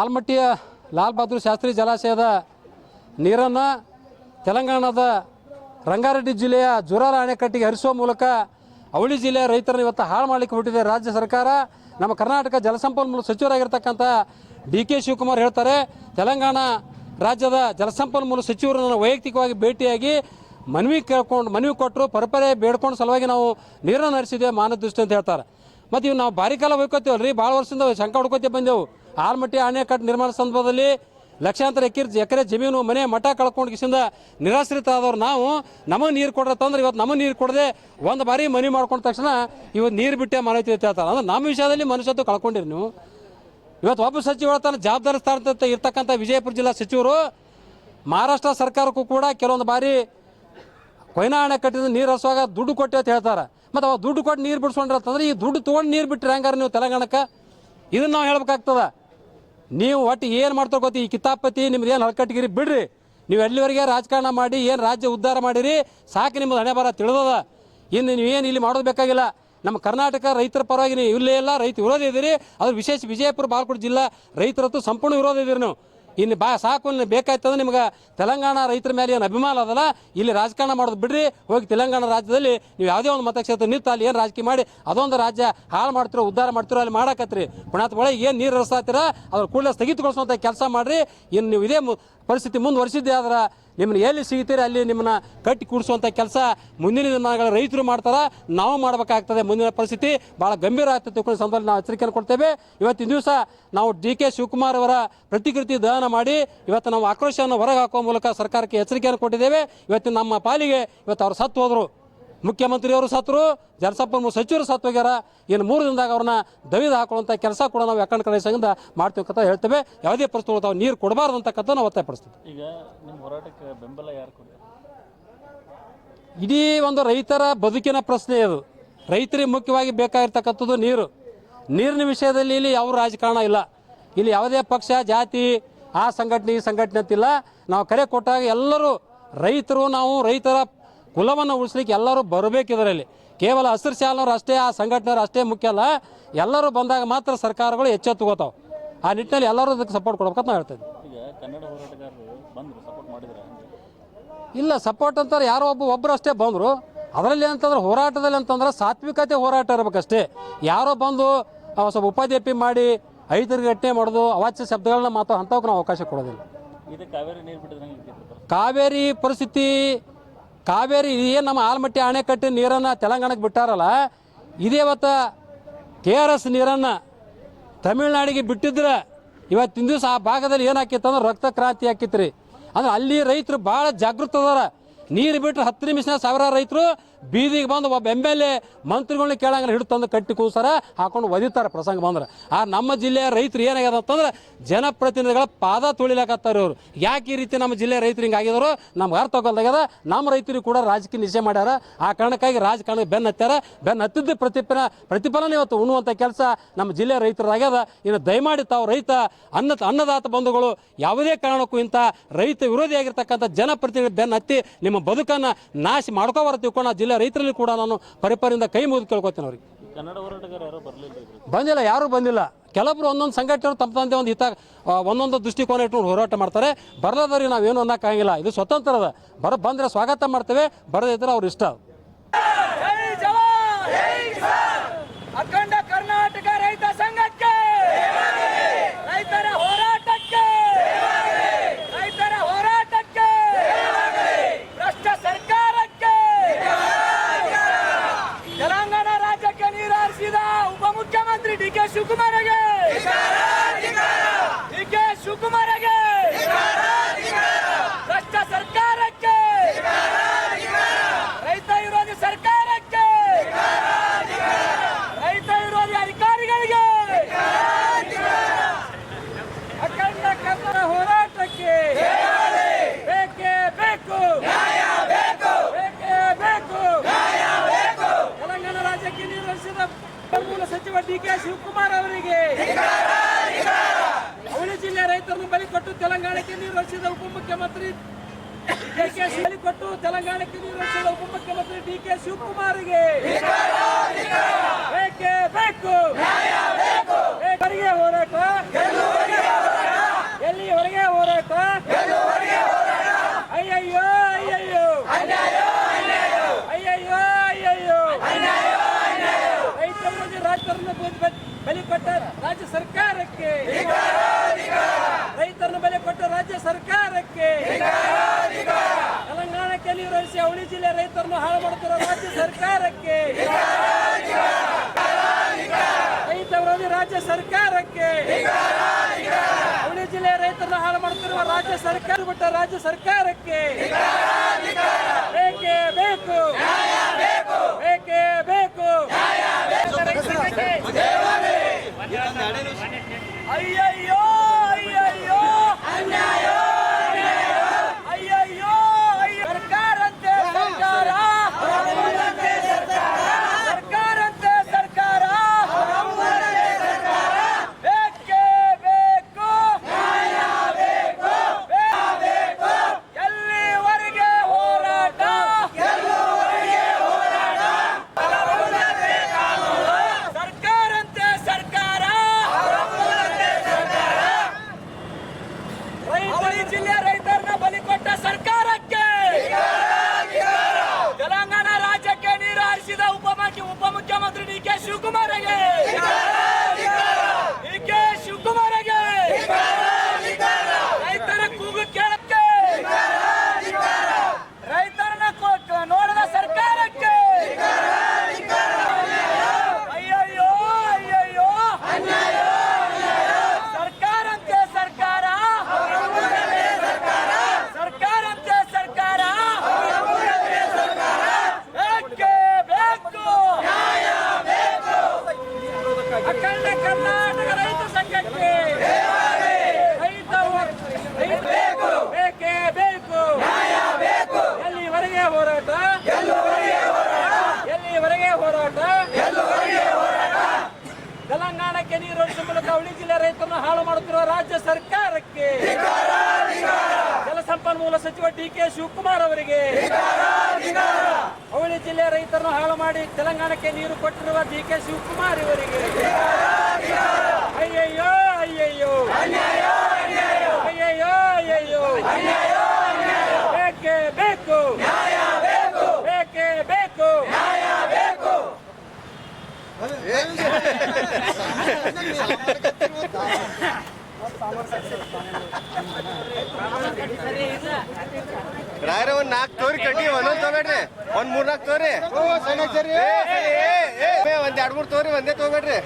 ಆಲ್ಮಟ್ಟಿಯ ಲಾಲ್ ಬಹದ್ದೂರ್ ಶಾಸ್ತ್ರಿ ಜಲಾಶಯದ ನೀರನ್ನು ತೆಲಂಗಾಣದ ರಂಗಾರೆಡ್ಡಿ ಜಿಲ್ಲೆಯ ಜುರಾಲ ಅಣೆಕಟ್ಟಿಗೆ ಹರಿಸುವ ಮೂಲಕ ಅವಳಿ ಜಿಲ್ಲೆಯ ರೈತರನ್ನು ಇವತ್ತು ಹಾಳು ಮಾಡಲಿಕ್ಕೆ ಹೊರಟಿದೆ. ರಾಜ್ಯ ಸರ್ಕಾರ ನಮ್ಮ ಕರ್ನಾಟಕ ಜಲಸಂಪನ್ಮೂಲ ಸಚಿವರಾಗಿರ್ತಕ್ಕಂಥ ಡಿ ಕೆ ಶಿವಕುಮಾರ್ ಹೇಳ್ತಾರೆ, ತೆಲಂಗಾಣ ರಾಜ್ಯದ ಜಲಸಂಪನ್ಮೂಲ ಸಚಿವರನ್ನು ವೈಯಕ್ತಿಕವಾಗಿ ಭೇಟಿಯಾಗಿ ಮನವಿ ಕೇಳ್ಕೊಂಡು, ಮನವಿ ಕೊಟ್ಟರು, ಪರಪರೆ ಬೇಡ್ಕೊಂಡು ಸಲುವಾಗಿ ನಾವು ನೀರನ್ನು ಹರಿಸಿದ್ದೇವೆ ಮಾನವ ದೃಷ್ಟಿ ಅಂತ ಹೇಳ್ತಾರೆ. ಮತ್ತು ಇವು ನಾವು ಭಾರಿ ಕಾಲ ಹೋಗ್ಕೋತೀವಲ್ಲ ರೀ ಭಾಳ ವರ್ಷದಿಂದ ಶಂಕ ಹುಡ್ಕೋತೀವಿ ಬಂದೆವು. ಆಲ್ಮಟ್ಟಿ ಅಣೆಕಟ್ಟು ನಿರ್ಮಾಣ ಸಂದರ್ಭದಲ್ಲಿ ಲಕ್ಷಾಂತರ ಎಕರೆ ಎಕರೆ ಜಮೀನು, ಮನೆ, ಮಠ ಕಳ್ಕೊಂಡು ಕಿಸಿಂದ ನಿರಾಶ್ರಿತ ಆದವ್ರು ನಾವು. ನಮಗೆ ನೀರು ಕೊಡ್ರ ತಂದ್ರೆ ಇವತ್ತು ನಮಗೆ ನೀರು ಕೊಡದೆ ಒಂದು ಬಾರಿ ಮನೆ ಮಾಡ್ಕೊಂಡ ತಕ್ಷಣ ಇವತ್ತು ನೀರು ಬಿಟ್ಟೆ ಮಾನವೀಯತೆ ಅಂತ ಹೇಳ್ತಾರೆ. ಅಂದ್ರೆ ನಮ್ಮ ವಿಷಯದಲ್ಲಿ ಮನುಷ್ಯತ್ತು ಕಳ್ಕೊಂಡಿರಿ ನೀವು. ಇವತ್ತು ಒಬ್ಬ ಸಚಿವ ತನ್ನ ಜವಾಬ್ದಾರಿ ಸ್ಥಾನ ಇರ್ತಕ್ಕಂಥ ವಿಜಯಪುರ ಜಿಲ್ಲಾ ಸಚಿವರು, ಮಹಾರಾಷ್ಟ್ರ ಸರ್ಕಾರಕ್ಕೂ ಕೂಡ ಕೆಲವೊಂದು ಬಾರಿ ಕೊಯ್ನಾ ಕಟ್ಟಿದ ನೀರು ಹಸುವಾಗ ದುಡ್ಡು ಕೊಟ್ಟೆ ಅಂತ ಹೇಳ್ತಾರೆ. ಮತ್ತು ಅವಾಗ ದುಡ್ಡು ಕೊಟ್ಟು ನೀರು ಬಿಡಿಸ್ಕೊಂಡ್ರೆ ಈ ದುಡ್ಡು ತೊಗೊಂಡು ನೀರು ಬಿಟ್ಟರೆ ಹೆಂಗಾರ ನೀವು ತೆಲಂಗಾಣಕ್ಕೆ? ಇದನ್ನು ನಾವು ಹೇಳ್ಬೇಕಾಗ್ತದ. ನೀವು ಒಟ್ಟು ಏನು ಮಾಡ್ತಾರೆ ಈ ಕಿತಾಪತಿ ನಿಮ್ದು ಏನು ಹಳಕಟ್ಟಿಗಿರಿ ಬಿಡ್ರಿ. ನೀವು ಎಲ್ಲಿವರೆಗೆ ರಾಜಕಾರಣ ಮಾಡಿ, ಏನು ರಾಜ್ಯ ಉದ್ಧಾರ ಮಾಡಿರಿ, ಸಾಕು ನಿಮ್ಮದು ಹಣೆ ಬರ ತಿಳಿದದ. ಇನ್ನು ನೀವೇನು ಇಲ್ಲಿ ಮಾಡೋದು ಬೇಕಾಗಿಲ್ಲ. ನಮ್ಮ ಕರ್ನಾಟಕ ರೈತರ ಪರವಾಗಿ ನೀವು ಇಲ್ಲೇ ಇಲ್ಲ, ರೈತ ವಿರೋಧ ಇದ್ದೀರಿ. ಅದ್ರ ವಿಶೇಷ ವಿಜಯಪುರ ಬಾಲ್ಕೋಟ್ ಜಿಲ್ಲಾ ರೈತರತ್ತು ಸಂಪೂರ್ಣ ವಿರೋಧ ಇದ್ದೀರಿ ನೀವು. ಇನ್ನು ಬಾ, ಸಾಕು ಬೇಕಾಯ್ತದ ನಿಮ್ಗೆ. ತೆಲಂಗಾಣ ರೈತರ ಮೇಲೆ ಏನು ಅಭಿಮಾನ ಅದಲ್ಲ? ಇಲ್ಲಿ ರಾಜಕಾರಣ ಮಾಡೋದು ಬಿಡ್ರಿ, ಹೋಗಿ ತೆಲಂಗಾಣ ರಾಜ್ಯದಲ್ಲಿ ನೀವು ಯಾವುದೇ ಒಂದು ಮತಕ್ಷೇತ್ರ ನಿಂತು ಅಲ್ಲಿ ಏನು ರಾಜಕೀಯ ಮಾಡಿ, ಅದೊಂದು ರಾಜ್ಯ ಹಾಳು ಮಾಡ್ತಿರೋ, ಉದ್ಧಾರ ಮಾಡ್ತಿರೋ ಅಲ್ಲಿ ಮಾಡಕತ್ರಿ. ಪುಣಾತ್ ಒಳಗೆ ಏನು ನೀರು ಹರಿಸ್ತಾತೀರ ಅದ್ರ ಕೂಡಲೇ ಸ್ಥಗಿತಗೊಳಿಸುವಂಥ ಕೆಲಸ ಮಾಡಿರಿ. ಇನ್ನು ನೀವು ಇದೇ ಪರಿಸ್ಥಿತಿ ಮುಂದುವರಿಸಿದ್ದೆ ಆದ್ರೆ ನಿಮ್ಮನ್ನ ಎಲ್ಲಿ ಸಿಗ್ತೀರಿ ಅಲ್ಲಿ ನಿಮ್ಮನ್ನ ಕಟ್ಟಿ ಕೂಡಿಸುವಂಥ ಕೆಲಸ ಮುಂದಿನ ದಿನಗಳ ರೈತರು ಮಾಡ್ತಾರೆ? ನಾವು ಮಾಡಬೇಕಾಗ್ತದೆ ಮುಂದಿನ ಪರಿಸ್ಥಿತಿ. ಭಾಳ ಗಂಭೀರ ಆಗ್ತದೆ ತಿಳ್ಕೊಂಡು ಸಂದರ್ಭದಲ್ಲಿ ನಾವು ಎಚ್ಚರಿಕೆಯನ್ನು ಕೊಡ್ತೇವೆ. ಇವತ್ತಿನ ದಿವಸ ನಾವು ಡಿ ಕೆ ಶಿವಕುಮಾರ್ ಅವರ ಪ್ರತಿಕೃತಿ ದಹನ ಮಾಡಿ ಇವತ್ತು ನಾವು ಆಕ್ರೋಶವನ್ನು ಹೊರಗೆ ಹಾಕುವ ಮೂಲಕ ಸರ್ಕಾರಕ್ಕೆ ಎಚ್ಚರಿಕೆಯನ್ನು ಕೊಟ್ಟಿದ್ದೇವೆ. ಇವತ್ತಿನ ನಮ್ಮ ಪಾಲಿಗೆ ಇವತ್ತು ಅವರು ಸತ್ತು ಹೋದರು. ಮುಖ್ಯಮಂತ್ರಿಯವರು ಸತ್ತರು ಜಲಸಂಪನ್ಮೂಲ ಸಚಿವರು ಸತ್ತು ಹೋಗ್ಯಾರ ಇನ್ನು ಮೂರು ದಿನದಾಗ ಅವ್ರನ್ನ ದವಿದು ಹಾಕೊಳ್ಳುವಂಥ ಕೆಲಸ ಕೂಡ ನಾವು ಯಾಕಂಡ್ ಕಡೆ ಸಂಘದಿಂದ ಮಾಡ್ತೀವಿ ಅಂತ ಹೇಳ್ತೇವೆ. ಯಾವುದೇ ಪರಿಸ್ಥಿತಿ ತಾವು ನೀರು ಕೊಡಬಾರ್ದು ಅಂತಕ್ಕಂಥ ನಾವು ಒತ್ತಾಯಪಡಿಸ್ತೀವಿ. ಈಗ ನಿಮ್ಮ ಹೋರಾಟಕ್ಕೆ ಬೆಂಬಲ ಯಾರು ಇಡೀ ಒಂದು ರೈತರ ಬದುಕಿನ ಪ್ರಶ್ನೆ ಅದು ರೈತರಿಗೆ ಮುಖ್ಯವಾಗಿ ಬೇಕಾಗಿರ್ತಕ್ಕಂಥದ್ದು ನೀರು. ನೀರಿನ ವಿಷಯದಲ್ಲಿ ಇಲ್ಲಿ ಯಾವ ರಾಜಕಾರಣ ಇಲ್ಲ. ಇಲ್ಲಿ ಯಾವುದೇ ಪಕ್ಷ ಜಾತಿ ಆ ಸಂಘಟನೆ ಈ ಸಂಘಟನೆ ಅಂತಿಲ್ಲ. ನಾವು ಕರೆ ಕೊಟ್ಟಾಗ ಎಲ್ಲರೂ ರೈತರು ನಾವು ರೈತರ ಕುಲವನ್ನು ಉಳಿಸ್ಲಿಕ್ಕೆ ಎಲ್ಲರೂ ಬರಬೇಕು ಇದರಲ್ಲಿ. ಕೇವಲ ಹಸಿರು ಶಾಲನವ್ರು ಅಷ್ಟೇ ಆ ಸಂಘಟನೆಯವ್ರು ಅಷ್ಟೇ ಮುಖ್ಯ ಅಲ್ಲ. ಎಲ್ಲರೂ ಬಂದಾಗ ಮಾತ್ರ ಸರ್ಕಾರಗಳು ಎಚ್ಚೆತ್ತುಕೋತಾವೆ. ಆ ನಿಟ್ಟಿನಲ್ಲಿ ಎಲ್ಲರೂ ಅದಕ್ಕೆ ಸಪೋರ್ಟ್ ಕೊಡ್ಬೇಕಂತ ನಾನು ಹೇಳ್ತೇನೆ ಇಲ್ಲ ಸಪೋರ್ಟ್ ಅಂತಾರೆ ಯಾರೋ ಒಬ್ಬ ಒಬ್ಬರು ಅಷ್ಟೇ ಬಂದರು. ಅದರಲ್ಲಿ ಅಂತಂದ್ರೆ ಹೋರಾಟದಲ್ಲಿ ಅಂತಂದ್ರೆ ಸಾತ್ವಿಕತೆ ಹೋರಾಟ ಇರಬೇಕಷ್ಟೇ. ಯಾರೋ ಬಂದು ಸ್ವಲ್ಪ ಉಪಾಧ್ಯಪಿ ಮಾಡಿ ಐದರಿಗೆ ಘಟನೆ ಮಾಡೋದು ಅವಾಚ್ಯ ಶಬ್ದಗಳನ್ನ ಮಾತು ಅಂಥವಕ್ಕೆ ನಾವು ಅವಕಾಶ ಕೊಡೋದಿಲ್ಲ. ಕಾವೇರಿ ಪರಿಸ್ಥಿತಿ ಕಾವೇರಿ ಏನು ನಮ್ಮ ಆಲ್ಮಟ್ಟಿ ಅಣೆಕಟ್ಟು ನೀರನ್ನು ತೆಲಂಗಾಣಕ್ಕೆ ಬಿಟ್ಟಾರಲ್ಲ, ಇದೇ ಇವತ್ತು ಕೆ ಆರ್ ಎಸ್ ನೀರನ್ನು ತಮಿಳ್ನಾಡಿಗೆ ಬಿಟ್ಟಿದ್ರೆ ಇವತ್ತಿನ ದಿವಸ ಆ ಭಾಗದಲ್ಲಿ ಏನಾಕಿತ್ತು ಅಂದ್ರೆ ರಕ್ತ ಕ್ರಾಂತಿ ಹಾಕಿತ್ತು ರೀ. ಅಂದ್ರೆ ಅಲ್ಲಿ ರೈತರು ಭಾಳ ಜಾಗೃತ ಅದಾರ ನೀರು ಬಿಟ್ಟರೆ ಹತ್ತು ನಿಮಿಷ ಸಾವಿರಾರು ರೈತರು ಬೀದಿಗೆ ಬಂದು ಒಬ್ಬ ಎಂ ಎಲ್ ಎ ಮಂತ್ರಿಗಳನ್ನ ಕೇಳಂಗಿಲ್ಲ ಹಿಡಿದು ತಂದು ಕಟ್ಟಿ ಕೂಸರ ಹಾಕೊಂಡು ಒದಿತಾರೆ ಪ್ರಸಂಗ ಬಂದ್ರೆ. ಆ ನಮ್ಮ ಜಿಲ್ಲೆಯ ರೈತರು ಏನಾಗ್ಯದ ಅಂತಂದ್ರೆ, ಜನಪ್ರತಿನಿಧಿಗಳ ಪಾದ ತುಳಿಲಾಕತ್ತಾರೆ ಇವರು. ಯಾಕೆ ಈ ರೀತಿ ನಮ್ಮ ಜಿಲ್ಲೆಯ ರೈತರು ಹಿಂಗೆ ಆಗಿದಾರೋ, ನಮ್ಗೆ ಅರ್ಥ ಆಗೋಲ್ದಾಗ್ಯದ ನಮ್ಮ ರೈತರಿಗೆ ಕೂಡ ರಾಜಕೀಯ ನಿಷೇಧ ಮಾಡ್ಯಾರ. ಆ ಕಾರಣಕ್ಕಾಗಿ ರಾಜಕಾರಣಕ್ಕೆ ಬೆನ್ನ ಹತ್ತಾರ ಬೆನ್ನ ಹತ್ತಿದ್ದ ಪ್ರತಿಫಲ ಪ್ರತಿಫಲನ ಇವತ್ತು ಉಣ್ಣುವಂಥ ಕೆಲಸ ನಮ್ಮ ಜಿಲ್ಲೆಯ ರೈತರಾಗ್ಯದ ಇನ್ನು ದಯಮಾಡಿ ತಾವು ರೈತ, ಅನ್ನ, ಅನ್ನದಾತ ಬಂಧುಗಳು, ಯಾವುದೇ ಕಾರಣಕ್ಕೂ ಇಂಥ ರೈತ ವಿರೋಧಿಯಾಗಿರ್ತಕ್ಕಂಥ ಜನಪ್ರತಿನಿಧಿ ಬೆನ್ನ ಹತ್ತಿ ನಿಮ್ಮ ಬದುಕನ್ನು ನಾಶ ಮಾಡ್ಕೋಬಾರ ತಿಳ್ಕೊಂಡು ಜಿಲ್ಲೆ ರೈತರಲ್ಲಿ ಕೂಡ ನಾನು ಪರಿಪರಿಂದ ಕೈ ಮುಗಿದು ಕೇಳ್ಕೊತೀನಿ ಅವ್ರಿಗೆ. ಕನ್ನಡ ಹೋರಾಟಗಾರ ಯಾರೋ ಬರಲಿಲ್ಲ ಬಂದಿಲ್ಲ ಯಾರು ಬಂದಿಲ್ಲ. ಕೆಲವೊಬ್ರು ಒಂದೊಂದು ಸಂಘಟನೆಗಳು ತಮ್ಮ ತಂದೆ ಒಂದು ಹಿತ ಒಂದೊಂದು ದೃಷ್ಟಿಕೋನ ಇಟ್ಕೊಂಡು ಹೋರಾಟ ಮಾಡ್ತಾರೆ. ಬರಲಾದವ್ರಿಗೆ ನಾವೇನು ಅನ್ನೋಕ್ಕಾಗಿಲ್ಲ ಇದು ಸ್ವತಂತ್ರ ಅದ ಬರ ಬಂದರೆ ಸ್ವಾಗತ ಮಾಡ್ತೇವೆ ಬರದಿದ್ರೆ ಅವ್ರ ಇಷ್ಟ ಜೈ ಜವಾನ್ ಅಖಂಡ ಕರ್ನಾಟಕ ರೈತ ಸಂಘಕ್ಕೆ ರೈತರ ಹೋರಾಟಕ್ಕೆ ರೈತರ ಹೋರಾಟಕ್ಕೆ ಭ್ರಷ್ಟ ಸರ್ಕಾರಕ್ಕೆ ತೆಲಂಗಾಣ ರಾಜ್ಯಕ್ಕೆ ನೀರು ಹರಿಸಿದ ಉಪಮುಖ್ಯಮಂತ್ರಿ ಡಿ ಕೆ ಶಿವಕುಮಾರ್ಗೆ ಡಿ ಕೆ ಶಿವಕುಮಾರ್ಗೆ ಭ್ರಷ್ಟ ಸರ್ಕಾರಕ್ಕೆ ರೈತ ವಿರೋಧಿ ಸರ್ಕಾರಕ್ಕೆ ರೈತ ವಿರೋಧಿ ಅಧಿಕಾರಿಗಳಿಗೆ ಅಖಂಡ ಕನ್ನಡ ಹೋರಾಟಕ್ಕೆ ಬೇಕೇ ಬೇಕು ಬೇಕೇ ಬೇಕು ತೆಲಂಗಾಣ ರಾಜ್ಯಕ್ಕೆ ನಿರ್ವಹಿಸಿದ ಮೂಲ ಸಚಿವ ಡಿ ಕೆ ಶಿವಕುಮಾರ್ ಅವರಿಗೆ. ಅವಳಿ ಜಿಲ್ಲೆ ರೈತರನ್ನು ಬಲಿ ಕೊಟ್ಟು ತೆಲಂಗಾಣಕ್ಕೆ ನಿರ್ವಹಿಸಿದ ಉಪಮುಖ್ಯಮಂತ್ರಿ ಡಿ ಕೆ ಬಲಿ ಕೊಟ್ಟು ತೆಲಂಗಾಣಕ್ಕೆ ನಿರ್ವಹಿಸಿದ ಉಪಮುಖ್ಯಮಂತ್ರಿ ಡಿ ಕೆ ಶಿವಕುಮಾರ್ಗೆ. ಬೇಕೇ? ಬೇಕು ಬೇಕರಿಗೆ ಹೋರಾಟ ರೈತರನ್ನು ಬೆಲೆ ಕೊಟ್ಟ ರಾಜ್ಯ ಸರ್ಕಾರಕ್ಕೆ ತೆಲಂಗಾಣಕ್ಕೆ ನೀರು ಹರಿಸಿ ಅವಳಿ ಜಿಲ್ಲೆ ರೈತರನ್ನು ಹಾಳು ಮಾಡುತ್ತಿರುವ ರಾಜ್ಯ ಸರ್ಕಾರಕ್ಕೆ ರೈತ ವಿರೋಧಿ ರಾಜ್ಯ ಸರ್ಕಾರಕ್ಕೆ ಅವಳಿ ಜಿಲ್ಲೆ ರೈತರನ್ನು ಹಾಳು ಮಾಡುತ್ತಿರುವ ರಾಜ್ಯ ಸರ್ಕಾರ ಬಿಟ್ಟ ರಾಜ್ಯ ಸರ್ಕಾರಕ್ಕೆ ಬೇಕೇ ಬೇಕು ಬೇಕೇ ಬೇಕು ಅಯ್ಯಯ್ಯೋ ಅಯ್ಯಯ್ಯೋ ಅಯ್ಯಯ್ಯೋ ಅಯ್ಯ ಸರ್ಕಾರಂತೆ ಸರ್ಕಾರ ಸರ್ಕಾರಂತೆ ಸರ್ಕಾರ ಬೇಕೇ ಬೇಕು ಎಲ್ಲಿವರೆಗೆ ಹೋರಾಟ ಸರ್ಕಾರಂತೆ ಸರ್ಕಾರ ರೈತರಿ ಜಿಲ್ಲೆ ರೈತರನ್ನ ಬಲಿ ಕೊಟ್ಟ ಸರ್ಕಾರಕ್ಕೆ ತೆಲಂಗಾಣ ರಾಜ್ಯಕ್ಕೆ ನೀರು ಹರಿಸಿದ ಉಪಮುಖ್ಯ ಉಪಮುಖ್ಯಮಂತ್ರಿ ಡಿ ಕೆ ಶಿವಕುಮಾರ್ಗೆ ಡಿ ಕೆ ಶಿವಕುಮಾರ್ಗೆ ರೈತರ ಕೂಗು ಕೇಳಕ್ಕೆ ರೈತರನ್ನ ಕೊ- ನೋಡದ ಸರ್ಕಾರಕ್ಕೆ ಅಯ್ಯಯ್ಯೋ ಅಯ್ಯಯ್ಯೋ ಸರ್ಕಾರಂತೆ ಸರ್ಕಾರ ಸರ್ಕಾರಂತೆ ಸರ್ಕಾರ ಬೇಕೇ ಬೇಕು ಅಖಂಡ ಕರ್ನಾಟಕ ರೈತ ಸಂಘಕ್ಕೆ ರೈತ ರೈತ ಬೇಕು ಬೇಕೇ ಬೇಕು ಎಲ್ಲಿವರೆಗೆ ಹೋರಾಟ ಎಲ್ಲಿವರೆಗೆ ಹೋರಾಟ ನೀರು ಹರಿಸುವ ಮೂಲಕ ಅವಳಿ ಜಿಲ್ಲೆ ರೈತರನ್ನು ಹಾಳು ಮಾಡುತ್ತಿರುವ ರಾಜ್ಯ ಸರ್ಕಾರಕ್ಕೆ ಜಲಸಂಪನ್ಮೂಲ ಸಚಿವ ಡಿ ಕೆ ಶಿವಕುಮಾರ್ ಅವರಿಗೆ ಅವಳಿ ಜಿಲ್ಲೆ ರೈತರನ್ನು ಹಾಳು ಮಾಡಿ ತೆಲಂಗಾಣಕ್ಕೆ ನೀರು ಕೊಟ್ಟಿರುವ ಡಿ ಕೆ ಶಿವಕುಮಾರ್ ಇವರಿಗೆ. ಅಯ್ಯಯ್ಯೋ ಅಯ್ಯಯ್ಯೋ. ಅಯ್ಯಯ್ಯೋ ಅಯ್ಯಯ್ಯೋ. ಬೇಕೇ ರಾಯರ ಒಂದ್ ನಾಲ್ಕು ತೋರಿ ಕಟ್ಟಿ ಒಂದೊಂದ್ ತಗೋಬೇಡ್ರಿ ಒಂದ್ ಮೂರ್ ನಾಲ್ಕು ತೋರಿ. ಒಂದ್ ಎರಡ್ ಮೂರ್ ತೋರಿ ಒಂದೇ ತಗೋಬೇಡ್ರಿ